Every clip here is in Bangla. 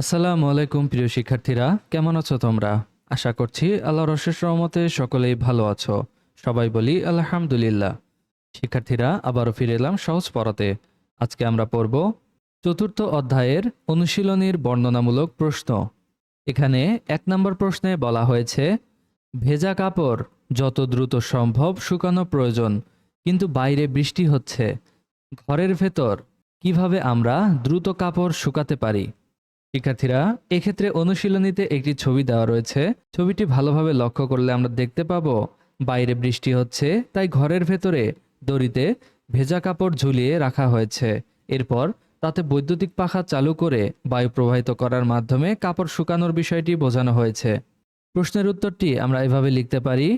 আসসালামু আলাইকুম, প্রিয় শিক্ষার্থীরা। কেমন আছো তোমরা? আশা করছি আল্লাহর অশেষ রহমতে সকলেই ভালো আছো। সবাই বলি আলহামদুলিল্লাহ। শিক্ষার্থীরা, আবারও ফিরে এলাম সহজ পড়াতে। আজকে আমরা পড়ব চতুর্থ অধ্যায়ের অনুশীলনীর বর্ণনামূলক প্রশ্ন। এখানে এক নম্বর প্রশ্নে বলা হয়েছে, ভেজা কাপড় যত দ্রুত সম্ভব শুকানো প্রয়োজন, কিন্তু বাইরে বৃষ্টি হচ্ছে। ঘরের ভেতর কীভাবে আমরা দ্রুত কাপড় শুকাতে পারি? শিক্ষার্থীরা, এক্ষেত্রে অনুশীলনীতে একটি ছবি দেওয়া রয়েছে। ছবিটি ভালোভাবে লক্ষ্য করলে আমরা দেখতে পাবো, বাইরে বৃষ্টি হচ্ছে, তাই ঘরের ভেতরে দড়িতে ভেজা কাপড় ঝুলিয়ে রাখা হয়েছে। এরপর তাতে বৈদ্যুতিক পাখা চালু করে বায়ু প্রবাহিত করার মাধ্যমে কাপড় শুকানোর বিষয়টি বোঝানো হয়েছে। প্রশ্নের উত্তরটি আমরা এভাবে লিখতে পারি,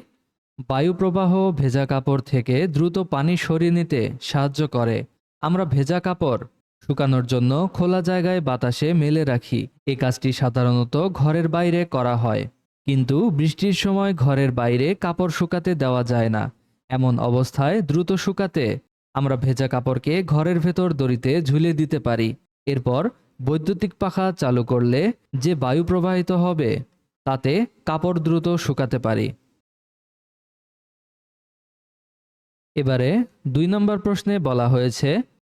বায়ু প্রবাহ ভেজা কাপড় থেকে দ্রুত পানি সরিয়ে নিতে সাহায্য করে। আমরা ভেজা কাপড় শুকানোর জন্য খোলা জায়গায় বাতাসে মেলে রাখি। এ কাজটি সাধারণত ঘরের বাইরে করা হয়। কিন্তু বৃষ্টির সময় ঘরের বাইরে কাপড় শুকাতে দেওয়া যায় না। এমন অবস্থায় দ্রুত শুকাতে আমরা ভেজা কাপড়কে ঘরের ভেতর দড়িতে ঝুলিয়ে দিতে পারি। এরপর বৈদ্যুতিক পাখা চালু করলে যে বায়ু প্রবাহিত হবে, তাতে কাপড় দ্রুত শুকাতে পারি। এবারে দুই নম্বর প্রশ্নে বলা হয়েছে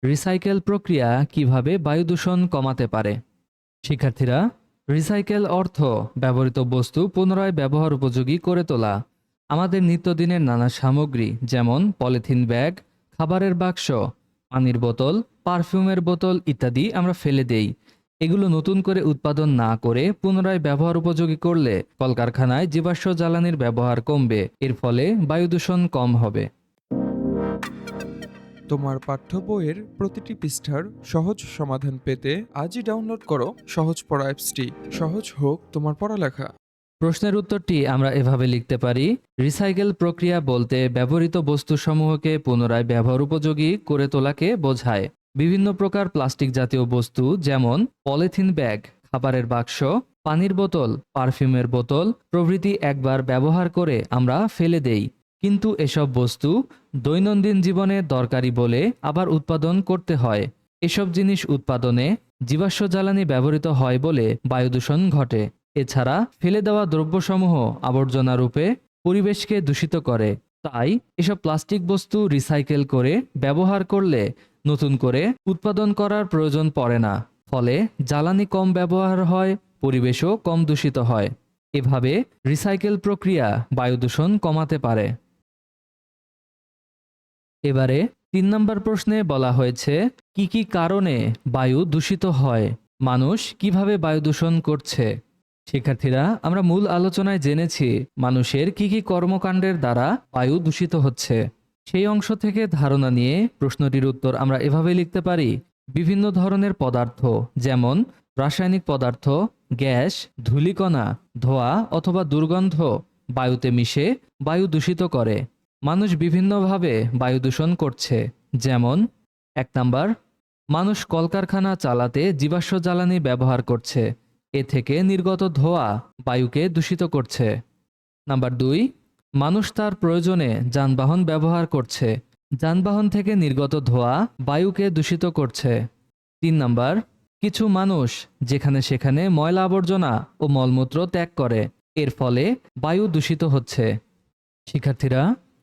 রিসাইকেল প্রক্রিয়া কীভাবে বায়ু দূষণ কমাতে পারে? শিক্ষার্থীরা, রিসাইকেল অর্থ ব্যবহৃত বস্তু পুনরায় ব্যবহার উপযোগী করে তোলা। আমাদের নিত্যদিনের নানা সামগ্রী, যেমন পলিথিন ব্যাগ, খাবারের বাক্স, পানির বোতল, পারফিউমের বোতল ইত্যাদি আমরা ফেলে দেই। এগুলো নতুন করে উৎপাদন না করে পুনরায় ব্যবহার উপযোগী করলে কলকারখানায় জীবাশ্ম জ্বালানির ব্যবহার কমবে। এর ফলে বায়ু দূষণ কম হবে। তোমার পাঠ্য বইয়ের প্রতিটি পৃষ্ঠার সহজ সমাধান পেতে আজই ডাউনলোড করো সহজ পড়া অ্যাপসটি। সহজ হোক তোমার পড়ালেখা। প্রশ্নের উত্তরটি আমরা এভাবে লিখতে পারি, রিসাইকেল প্রক্রিয়া বলতে ব্যবহৃত বস্তুসমূহকে পুনরায় ব্যবহার উপযোগী করে তোলাকে বোঝায়। বিভিন্ন প্রকার প্লাস্টিক জাতীয় বস্তু যেমন পলিথিন ব্যাগ, খাবারের বাক্স, পানির বোতল, পারফিউমের বোতল প্রভৃতি একবার ব্যবহার করে আমরা ফেলে দেই। কিন্তু এসব বস্তু দৈনন্দিন জীবনে দরকারি বলে আবার উৎপাদন করতে হয়। এসব জিনিস উৎপাদনে জীবাশ্ম জ্বালানি ব্যবহৃত হয় বলে বায়ুদূষণ ঘটে। এছাড়া ফেলে দেওয়া দ্রব্যসমূহ আবর্জনা রূপে পরিবেশকে দূষিত করে। তাই এসব প্লাস্টিক বস্তু রিসাইকেল করে ব্যবহার করলে নতুন করে উৎপাদন করার প্রয়োজন পড়ে না। ফলে জ্বালানি কম ব্যবহার হয়, পরিবেশও কম দূষিত হয়। এভাবে রিসাইকেল প্রক্রিয়া বায়ু দূষণ কমাতে পারে। এবারে তিন নম্বর প্রশ্নে বলা হয়েছে, কি কি কারণে বায়ু দূষিত হয়? মানুষ কীভাবে বায়ু দূষণ করছে? শিক্ষার্থীরা, আমরা মূল আলোচনায় জেনেছি মানুষের কি কি কর্মকাণ্ডের দ্বারা বায়ু দূষিত হচ্ছে। সেই অংশ থেকে ধারণা নিয়ে প্রশ্নটির উত্তর আমরা এভাবে লিখতে পারি। বিভিন্ন ধরনের পদার্থ, যেমন রাসায়নিক পদার্থ, গ্যাস, ধূলিকণা, ধোঁয়া অথবা দুর্গন্ধ, বায়ুতে মিশে বায়ু দূষিত করে। মানুষ বিভিন্নভাবে বায়ু দূষণ করছে। যেমন, এক নাম্বার, মানুষ কলকারখানা চালাতে জীবাশ্ম জ্বালানি ব্যবহার করছে। এ থেকে নির্গত ধোঁয়া বায়ুকে দূষিত করছে। নাম্বার দুই, মানুষ তার প্রয়োজনে যানবাহন ব্যবহার করছে। যানবাহন থেকে নির্গত ধোঁয়া বায়ুকে দূষিত করছে। তিন নাম্বার, কিছু মানুষ যেখানে সেখানে ময়লা আবর্জনা ও মলমূত্র ত্যাগ করে। এর ফলে বায়ু দূষিত হচ্ছে। শিক্ষার্থীরা